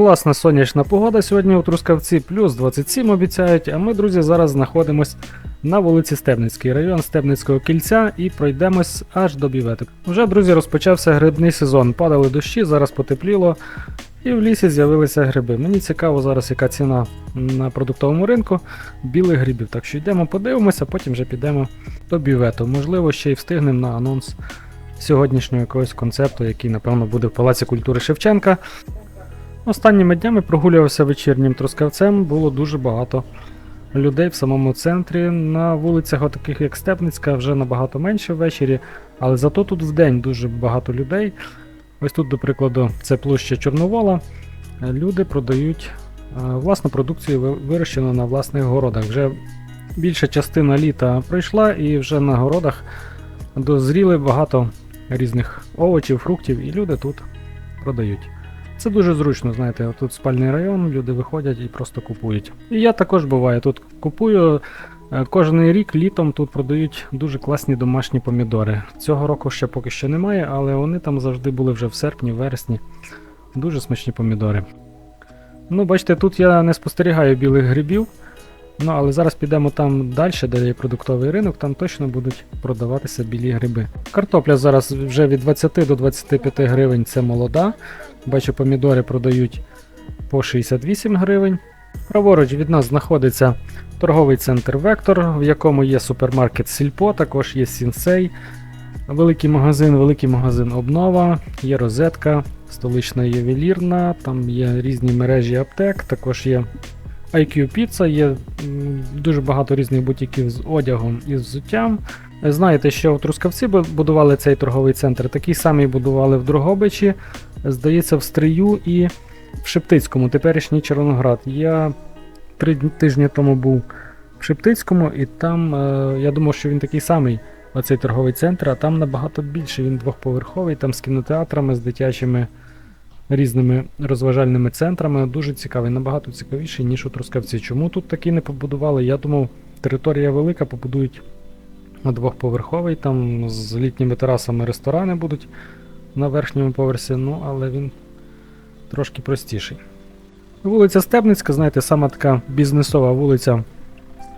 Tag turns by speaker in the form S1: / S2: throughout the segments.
S1: Класна сонячна погода сьогодні у Трускавці, плюс 27 обіцяють, а ми, друзі, зараз знаходимось на вулиці Стебницький, район Стебницького кільця, і пройдемось аж до біветок. Вже, друзі, розпочався грибний сезон. Падали дощі, зараз потепліло, і в лісі з'явилися гриби. Мені цікаво зараз, яка ціна на продуктовому ринку білих грибів. Так що йдемо, подивимося, потім вже підемо до бівету. Можливо, ще й встигнемо на анонс сьогоднішнього якогось концепту, який, напевно, буде в Палаці культури Шевченка. Останніми днями прогулювався вечірнім трускавцем, було дуже багато людей в самому центрі. На вулицях, таких як Степницька, вже набагато менше ввечері, але зато тут вдень дуже багато людей. Ось тут, до прикладу, це площа Чорновола. Люди продають е, власну продукцію, вирощену на власних городах. Вже більша частина літа пройшла, і вже на городах дозріли багато різних овочів, фруктів, і люди тут продають. Це дуже зручно, знаєте, тут спальний район, люди виходять і просто купують. І я також буваю тут купую. е, Кожен рік літом тут продають дуже класні домашні помідори. Цього року ще поки що немає, але вони там завжди були вже в серпні, вересні. Дуже смачні помідори. Ну, бачите, тут я не спостерігаю білих грибів. Ну, але зараз підемо там далі, де є продуктовий ринок, там точно будуть продаватися білі гриби. Картопля зараз вже від 20 до 25 гривень це молода. Бачу, помідори продають по 68 гривень. Праворуч від нас знаходиться торговий центр Вектор, в якому є супермаркет Сільпо, також є Сінсей, великий магазин, великий магазин Обнова, є розетка, столична ювелірна, там є різні мережі аптек, також є IQ Pizza, є дуже багато різних бутіків з одягом і з взуттям. Знаєте, що в Трускавці будували цей торговий центр, такий самий будували в Дрогобичі, здається, в Стрию і в Шептицькому, теперішній Червоноград. Я три тижні тому був в Шептицькому, і там е, я думав, що він такий самий, оцей торговий центр, а там набагато більше. Він двохповерховий, там з кінотеатрами, з дитячими різними розважальними центрами. Дуже цікавий, набагато цікавіший, ніж у Трускавці. Чому тут такий не побудували? Я думав, територія велика, побудують двохповерховий, там з літніми терасами ресторани будуть на верхньому поверсі, ну але він трошки простіший. Вулиця Стебницька, знаєте, сама така бізнесова вулиця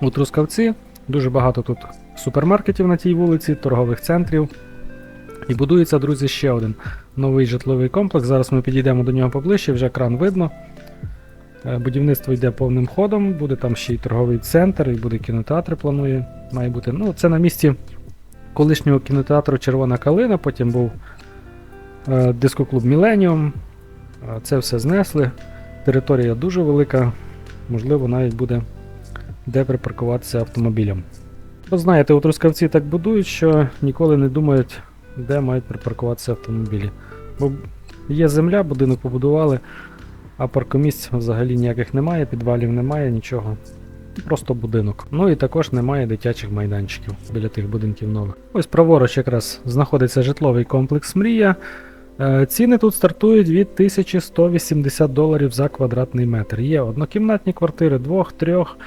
S1: у Трускавці. Дуже багато тут супермаркетів на тій вулиці, торгових центрів. І будується, друзі, ще один новий житловий комплекс. Зараз ми підійдемо до нього поближче, вже кран видно. Е, Будівництво йде повним ходом, буде там ще й торговий центр, і буде кінотеатр, планує. Має бути. Ну, це на місці колишнього кінотеатру Червона Калина, потім був е, дискоклуб Міленіум. Е, Це все знесли. Територія дуже велика, можливо, навіть буде де припаркуватися автомобілем. Знаєте, у Трускавці так будують, що ніколи не думають, де мають припаркуватися автомобілі. Бо є земля, будинок побудували, а паркомісць взагалі ніяких немає, підвалів немає, нічого. Просто будинок. Ну і також немає дитячих майданчиків біля тих будинків нових. Ось праворуч якраз знаходиться житловий комплекс Мрія. Е, Ціни тут стартують від 1180 доларів за квадратний метр. Є однокімнатні квартири, двох, трьох,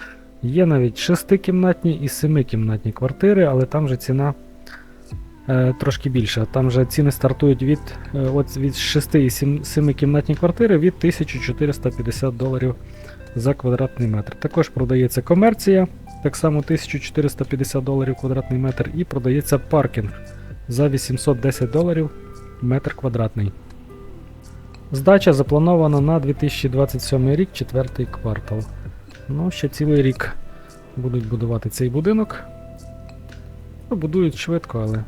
S1: є навіть шестикімнатні і семикімнатні квартири, але там же ціна трошки більша. Там же ціни стартують від, е, от від 6 і 7 кімнатні квартири від 1450 доларів за квадратний метр. Також продається комерція, так само 1450 доларів квадратний метр, і продається паркінг за 810 доларів метр квадратний. Здача запланована на 2027 рік, четвертий квартал. Ну, ще цілий рік будуть будувати цей будинок. Ну, будують швидко, але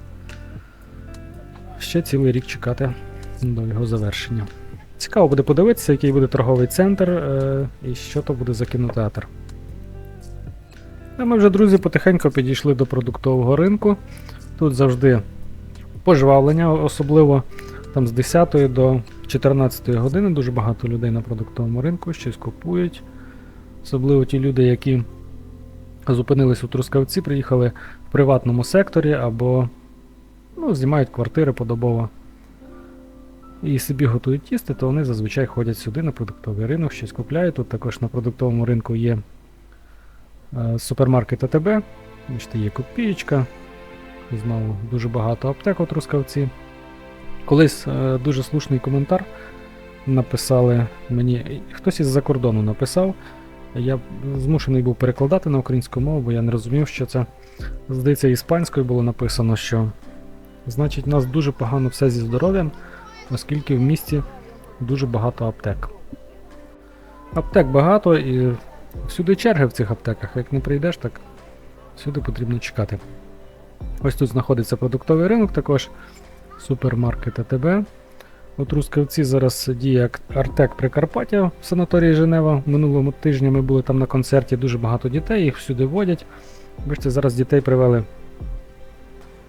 S1: ще цілий рік чекати до його завершення. Цікаво буде подивитися, який буде торговий центр е, і що то буде за кінотеатр. А ми вже, друзі, потихеньку підійшли до продуктового ринку. Тут завжди пожвавлення, особливо там з 10 до 14 години дуже багато людей на продуктовому ринку щось купують. Особливо ті люди, які зупинились у Трускавці, приїхали в приватному секторі або ну, знімають квартири подобово і собі готують їсти, то вони зазвичай ходять сюди на продуктовий ринок, щось купляють. Тут також на продуктовому ринку є е, супермаркет АТБ, бачите, є копієчка. Знову дуже багато аптек у Трускавці. Колись е, дуже слушний коментар написали мені. Хтось із-за кордону написав. Я змушений був перекладати на українську мову, бо я не розумів, що це. Здається, іспанською було написано, що значить, у нас дуже погано все зі здоров'ям, оскільки в місті дуже багато аптек. Аптек багато і всюди черги в цих аптеках. Як не прийдеш, так всюди потрібно чекати. Ось тут знаходиться продуктовий ринок, також супермаркет АТБ. У Трускавці зараз діє Артек Прикарпаття в санаторії Женева. Минулому тижні ми були там на концерті, дуже багато дітей, їх всюди водять. Бачите, зараз дітей привели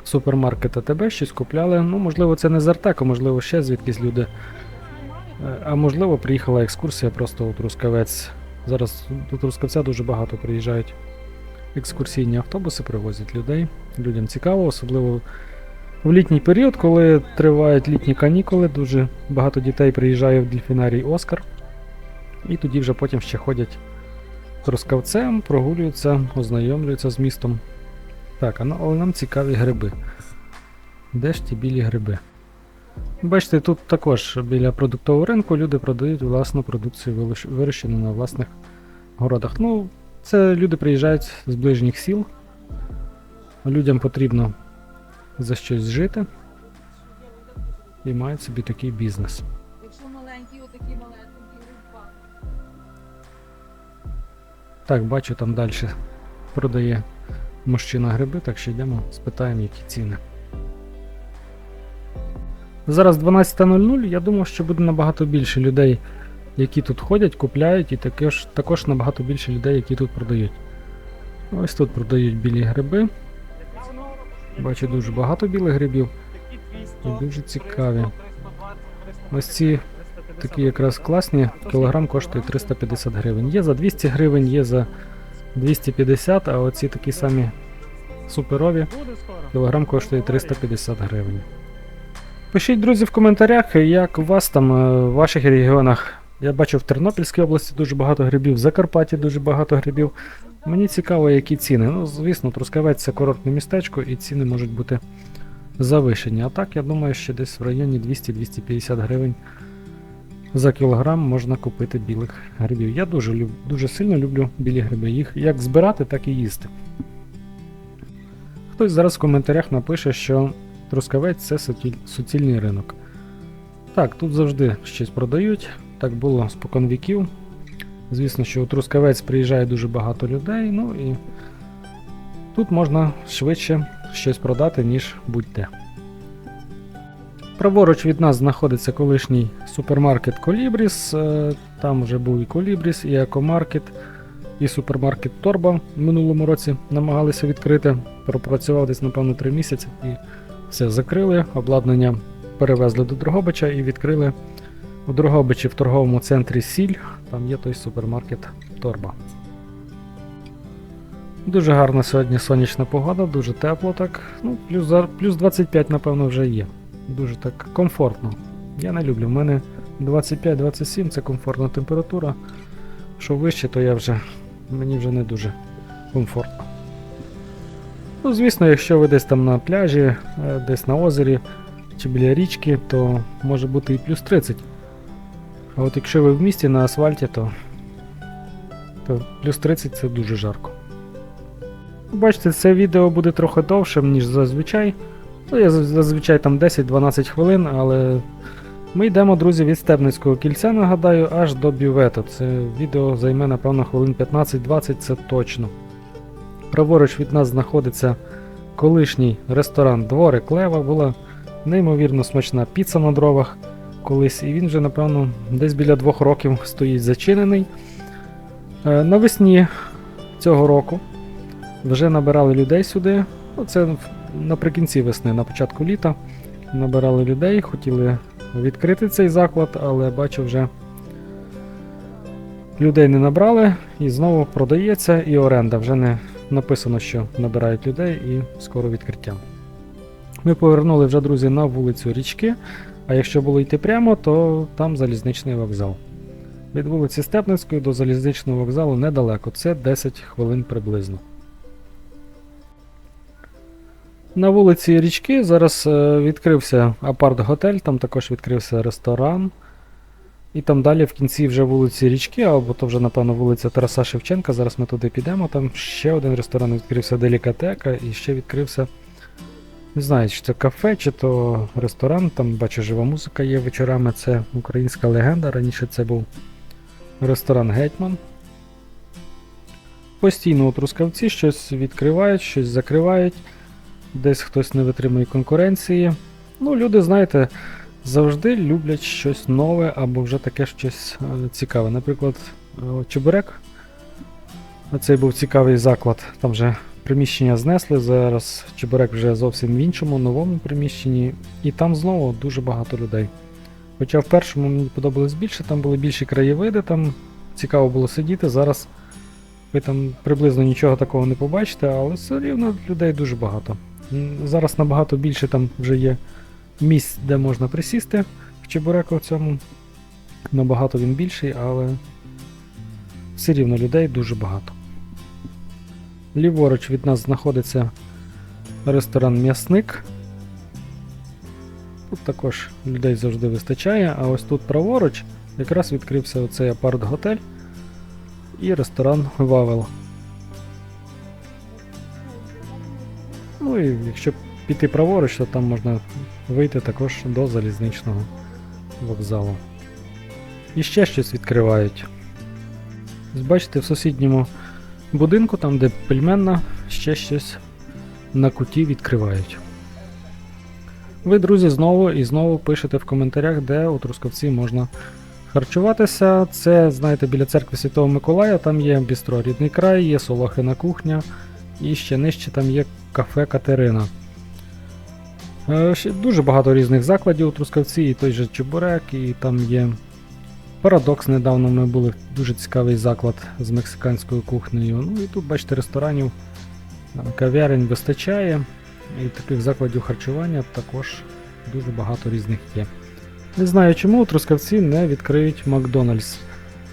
S1: в супермаркет АТБ, щось купляли. Ну, можливо, це не з Артеку, можливо, ще звідкись люди. Е, А можливо, приїхала екскурсія просто у Трускавець. Зараз до Трускавця дуже багато приїжджають екскурсійні автобуси, привозять людей. Людям цікаво, особливо в літній період, коли тривають літні канікули, дуже багато дітей приїжджає в дельфінарій Оскар. І тоді вже потім ще ходять трускавцем, прогулюються, ознайомлюються з містом. Так, але нам цікаві гриби. Де ж ті білі гриби? Бачите, тут також біля продуктового ринку люди продають власну продукцію, вирощену на власних городах. Ну, це люди приїжджають з ближніх сіл. Людям потрібно за щось жити і мають собі такий бізнес.
S2: Якщо маленькі, отакі малесенькі рибка.
S1: Так, бачу, там далі продає мужчина гриби, так що йдемо, спитаємо, які ціни. Зараз 12.00, я думав, що буде набагато більше людей, які тут ходять, купляють, і також, також набагато більше людей, які тут продають. Ось тут продають білі гриби. Бачу дуже багато білих грибів. І дуже цікаві. Ось ці такі якраз класні, кілограм коштує 350 гривень. Є за 200 гривень, є за 250, а оці такі самі суперові кілограм коштує 350 гривень. Пишіть, друзі, в коментарях, як у вас там е, в ваших регіонах. Я бачу в Тернопільській області дуже багато грибів, в Закарпатті дуже багато грибів. Мені цікаво, які ціни. Ну, звісно, Трускавець це курортне містечко і ціни можуть бути завишені. А так, я думаю, що десь в районі 200-250 гривень за кілограм можна купити білих грибів. Я дуже, люб, дуже сильно люблю білі гриби. Їх як збирати, так і їсти. Хтось зараз в коментарях напише, що Трускавець це суціль- суцільний ринок. Так, тут завжди щось продають. Так було спокон віків. Звісно, що у Трускавець приїжджає дуже багато людей, ну і тут можна швидше щось продати, ніж будь-де. Праворуч від нас знаходиться колишній супермаркет Колібріс. е, Там вже був і Колібріс, і Екомаркет, і супермаркет Торба в минулому році намагалися відкрити. Пропрацював десь, напевно, 3 місяці і все закрили. Обладнання перевезли до Дрогобича і відкрили у Дрогобичі в торговому центрі Сіль. Там є той супермаркет Торба. Дуже гарна сьогодні сонячна погода, дуже тепло так. Ну, плюс, плюс 25, напевно, вже є. Дуже так комфортно. Я не люблю. В мене 25-27 це комфортна температура. Що вище, то я вже мені вже не дуже комфортно. Ну, звісно, якщо ви десь там на пляжі, е, десь на озері чи біля річки, то може бути і плюс 30. А от якщо ви в місті на асфальті, то, то плюс 30 це дуже жарко. Бачите, це відео буде трохи довшим, ніж зазвичай. Ну, я зазвичай там 10-12 хвилин, але ми йдемо, друзі, від Стебницького кільця, нагадаю, аж до бювету. Це відео займе, напевно, хвилин 15-20, це точно. Праворуч від нас знаходиться колишній ресторан Дворик Лева. Була неймовірно смачна піца на дровах колись, і він вже, напевно, десь біля двох років стоїть зачинений. Е, Навесні цього року вже набирали людей сюди. Ну, це наприкінці весни, на початку літа. Набирали людей, хотіли відкрити цей заклад, але бачу вже людей не набрали і знову продається і оренда. Вже не написано, що набирають людей і скоро відкриття. Ми повернули вже, друзі, на вулицю Річки, а якщо було йти прямо, то там залізничний вокзал. Від вулиці Степницької до залізничного вокзалу недалеко, це 10 хвилин приблизно. На вулиці Річки зараз е, відкрився апарт-готель, там також відкрився ресторан. І там далі в кінці вже вулиці Річки, або то вже, напевно, вулиця Тараса Шевченка. Зараз ми туди підемо. Там ще один ресторан відкрився Делікатека, і ще відкрився. Не знаю, чи це кафе, чи то ресторан. Там бачу, жива музика є вечорами. Це українська легенда. Раніше це був ресторан Гетьман. Постійно у Трускавці щось відкривають, щось закривають, десь хтось не витримує конкуренції. Ну, люди, знаєте, завжди люблять щось нове або вже таке щось е, цікаве. Наприклад, е, Чебурек. Оцей був цікавий заклад. Там вже приміщення знесли. Зараз Чебурек вже зовсім в іншому, новому приміщенні. І там знову дуже багато людей. Хоча в першому мені подобалось більше, там були більші краєвиди, там цікаво було сидіти. Зараз ви там приблизно нічого такого не побачите, але все рівно людей дуже багато. Зараз набагато більше там вже є місць, де можна присісти в Чебуреку в цьому. Набагато він більший, але все рівно людей дуже багато. Ліворуч від нас знаходиться ресторан М'ясник. Тут також людей завжди вистачає, а ось тут праворуч якраз відкрився оцей апарт-готель і ресторан Вавел. І якщо піти праворуч, то там можна вийти також до залізничного вокзалу. І ще щось відкривають. Бачите, в сусідньому будинку, там де пельменна, ще щось на куті відкривають. Ви, друзі, знову і знову пишете в коментарях, де у Трускавці можна харчуватися. Це, знаєте, біля церкви Святого Миколая, там є бістро Рідний край, є Солохина кухня, і ще нижче там є кафе Катерина. Е, ще Дуже багато різних закладів у Трускавці, і той же Чебурек, і там є Парадокс. Недавно ми були дуже цікавий заклад з мексиканською кухнею. Ну і тут, бачите, ресторанів, е, кав'ярень вистачає, і таких закладів харчування також дуже багато різних є. Не знаю, чому у Трускавці не відкриють Макдональдс.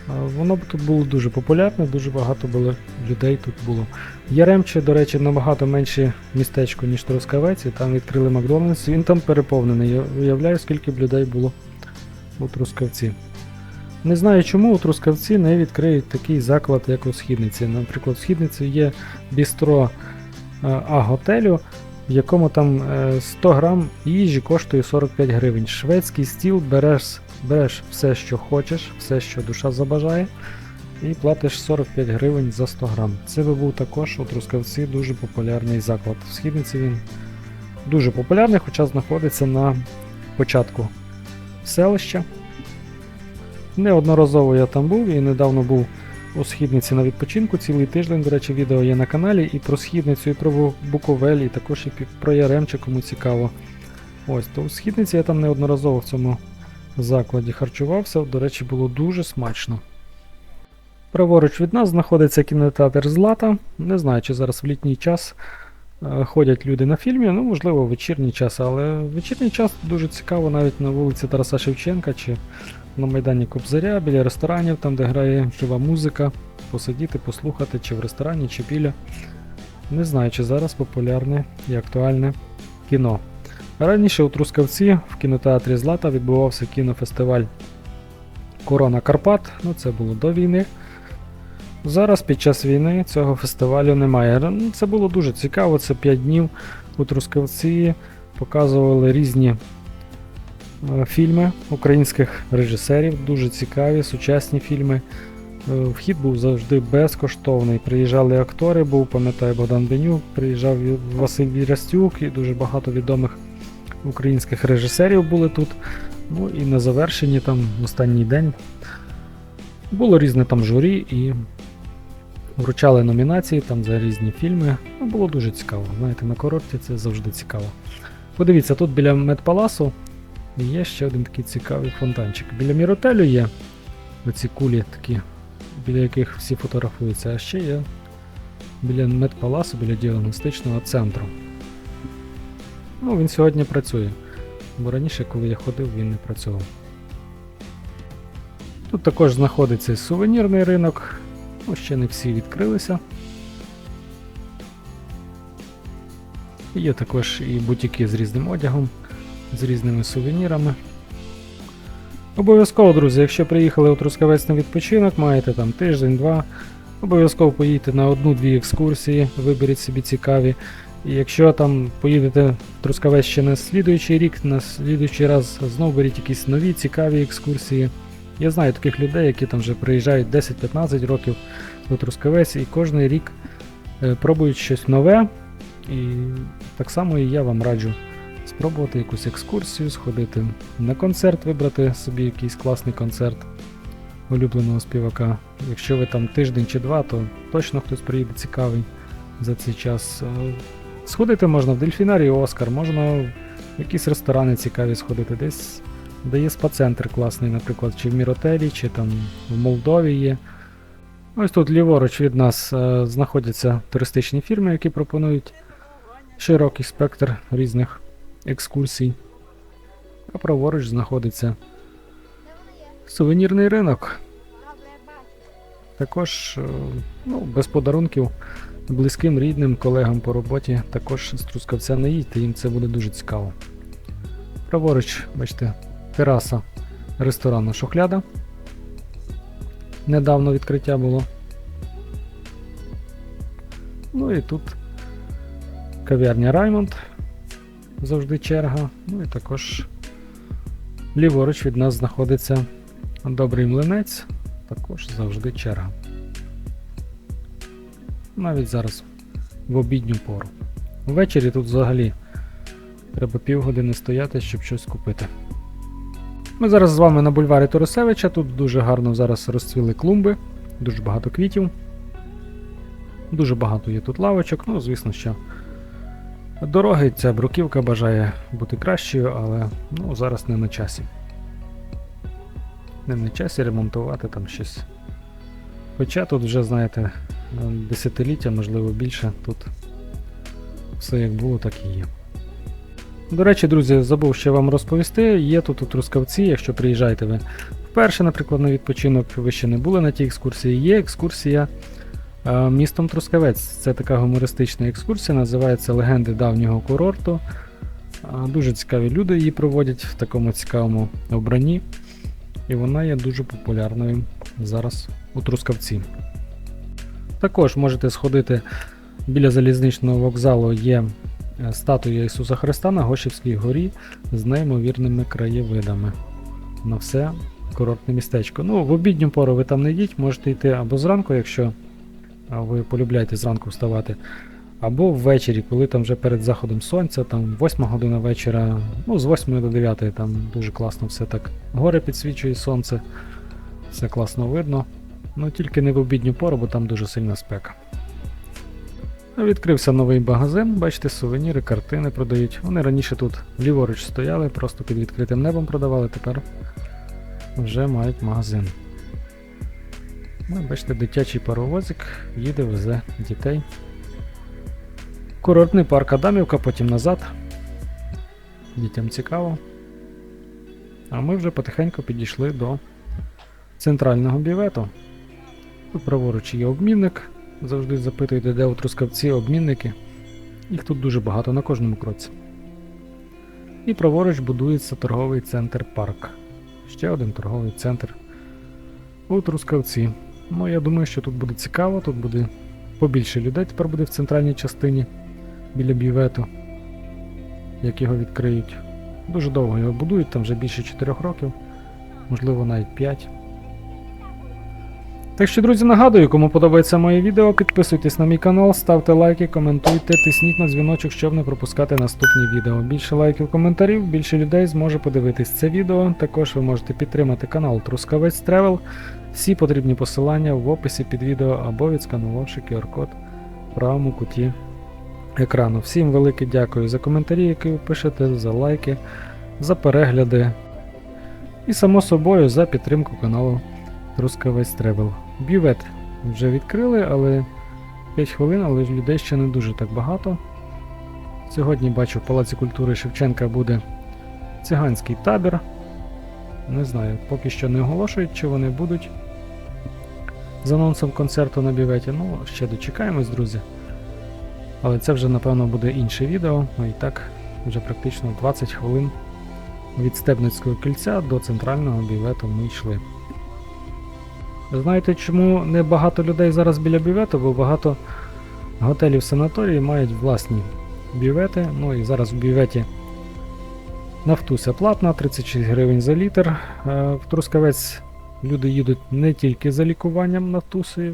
S1: Е, Воно тут було дуже популярне, дуже багато було людей тут було. Яремче, до речі, набагато менше містечко, ніж Трускавець, і там відкрили Макдональдс. Він там переповнений. Я уявляю, скільки б людей було у Трускавці. Не знаю, чому у Трускавці не відкриють такий заклад, як у Східниці. Наприклад, у Східниці є бістро е, А-готелю, в якому там е, 100 грам їжі коштує 45 гривень. Шведський стіл береш, береш все, що хочеш, все, що душа забажає, і платиш 45 гривень за 100 грам. Це би був також у Трускавці дуже популярний заклад. В Східниці він дуже популярний, хоча знаходиться на початку селища. Неодноразово я там був і недавно був у східниці на відпочинку цілий тиждень. До речі, відео є на каналі і про східницю, і про Бу- Буковель, і також і про Яремче, кому цікаво. Ось, то у східниці я там неодноразово в цьому закладі харчувався. До речі, було дуже смачно. Праворуч від нас знаходиться кінотеатр Злата. Не знаю, чи зараз в літній час е, ходять люди на фільмі, ну, можливо, в вечірній час, але в вечірній час дуже цікаво навіть на вулиці Тараса Шевченка чи на Майдані Кобзаря, біля ресторанів, там, де грає жива музика, посидіти, послухати, чи в ресторані, чи біля. Не знаю, чи зараз популярне і актуальне кіно. Раніше у Трускавці в кінотеатрі Злата відбувався кінофестиваль Корона Карпат, ну це було до війни. Зараз під час війни цього фестивалю немає. Ну, Це було дуже цікаво, це 5 днів у Трускавці показували різні е, фільми українських режисерів, дуже цікаві, сучасні фільми. Е, Вхід був завжди безкоштовний. Приїжджали актори, був, пам'ятаю, Богдан Бенюк, приїжджав Василь Вірастюк і дуже багато відомих українських режисерів були тут. Ну і на завершенні там останній день було різне там журі і вручали номінації там за різні фільми. Ну, було дуже цікаво. Знаєте, на курорті це завжди цікаво. Подивіться, тут біля Медпаласу є ще один такий цікавий фонтанчик. Біля Міротелю є оці кулі такі, біля яких всі фотографуються, а ще є біля Медпаласу, біля діагностичного центру. Ну, він сьогодні працює. Бо раніше, коли я ходив, він не працював. Тут також знаходиться сувенірний ринок. Ну, ще не всі відкрилися. Є також і бутіки з різним одягом, з різними сувенірами. Обов'язково, друзі, якщо приїхали у Трускавець на відпочинок, маєте там тиждень-два, обов'язково поїдьте на одну-дві екскурсії, виберіть собі цікаві. І якщо там поїдете в Трускавець ще на слідуючий рік, на слідуючий раз знову беріть якісь нові цікаві екскурсії. Я знаю таких людей, які там вже приїжджають 10-15 років до Трускавець і кожен рік е, пробують щось нове. І так само і я вам раджу спробувати якусь екскурсію, сходити на концерт, вибрати собі якийсь класний концерт улюбленого співака. Якщо ви там тиждень чи два, то точно хтось приїде цікавий за цей час. Сходити можна в дельфінарій Оскар, можна в якісь ресторани цікаві сходити, десь де є спа-центр класний, наприклад, чи в Міротелі, чи там в Молдові є. Ось тут ліворуч від нас е, знаходяться туристичні фірми, які пропонують широкий спектр різних екскурсій. А праворуч знаходиться сувенірний ринок. Також е, ну, без подарунків близьким, рідним, колегам по роботі також з Трускавця не їдьте, їм це буде дуже цікаво. Праворуч, бачите, тераса ресторану Шухляда. Недавно відкриття було. Ну і тут кав'ярня Раймонд. Завжди черга. Ну і також ліворуч від нас знаходиться добрий млинець. Також завжди черга. Навіть зараз в обідню пору. Ввечері тут взагалі треба півгодини стояти, щоб щось купити. Ми зараз з вами на бульварі Торосевича. Тут дуже гарно зараз розцвіли клумби, дуже багато квітів. Дуже багато є тут лавочок. Ну, звісно, що дороги ця бруківка бажає бути кращою, але ну, зараз не на часі. Не на часі ремонтувати там щось. Хоча тут вже, знаєте, десятиліття, можливо більше, тут все як було, так і є. До речі, друзі, забув ще вам розповісти. Є тут у Трускавці, якщо приїжджаєте ви вперше, наприклад, на відпочинок, ви ще не були на тій екскурсії. Є екскурсія е, містом Трускавець. Це така гумористична екскурсія, називається Легенди давнього курорту. Е, Дуже цікаві люди її проводять в такому цікавому обранні. І вона є дуже популярною зараз у Трускавці. Також можете сходити біля залізничного вокзалу є е, статуя Ісуса Христа на Гошівській горі з неймовірними краєвидами. На все курортне містечко. Ну, в обідню пору ви там не йдіть, можете йти або зранку, якщо ви полюбляєте зранку вставати, або ввечері, коли там вже перед заходом сонця, там 8 година вечора, ну з 8 до 9 там дуже класно все так. Гори підсвічує сонце, все класно видно. Ну тільки не в обідню пору, бо там дуже сильна спека. Відкрився новий магазин, бачите, сувеніри, картини продають. Вони раніше тут ліворуч стояли, просто під відкритим небом продавали, тепер вже мають магазин. Ну, бачите, дитячий паровозик їде, везе дітей. Курортний парк Адамівка, потім назад. Дітям цікаво. А ми вже потихеньку підійшли до центрального бівету. Тут праворуч є обмінник. Завжди запитуйте, де у Трускавці обмінники. Їх тут дуже багато на кожному кроці. І праворуч будується торговий центр парк. Ще один торговий центр у Трускавці. Ну, я думаю, що тут буде цікаво, тут буде побільше людей тепер буде в центральній частині біля бювету, як його відкриють. Дуже довго його будують, там вже більше 4 років, можливо навіть 5. Так що, друзі, нагадую, кому подобається моє відео, підписуйтесь на мій канал, ставте лайки, коментуйте, тисніть на дзвіночок, щоб не пропускати наступні відео. Більше лайків, коментарів, більше людей зможе подивитись це відео. Також ви можете підтримати канал Трускавець Тревел. Всі потрібні посилання в описі під відео або відсканувавши QR-код в правому куті екрану. Всім велике дякую за коментарі, які ви пишете, за лайки, за перегляди і, само собою, за підтримку каналу Трускавець Тревел. Бювет вже відкрили, але 5 хвилин, але людей ще не дуже так багато. Сьогодні бачу в Палаці культури Шевченка буде циганський табір. Не знаю, поки що не оголошують, чи вони будуть з анонсом концерту на бюветі. Ну, ще дочекаємось, друзі. Але це вже, напевно, буде інше відео. Ну і так, вже практично 20 хвилин від Стебницького кільця до центрального бювету ми йшли. Знаєте, чому не багато людей зараз біля бювету? Бо багато готелів санаторії мають власні бювети. Ну і зараз в бюветі нафтуся платна, 36 гривень за літр. Е, В Трускавець люди їдуть не тільки за лікуванням нафтуси.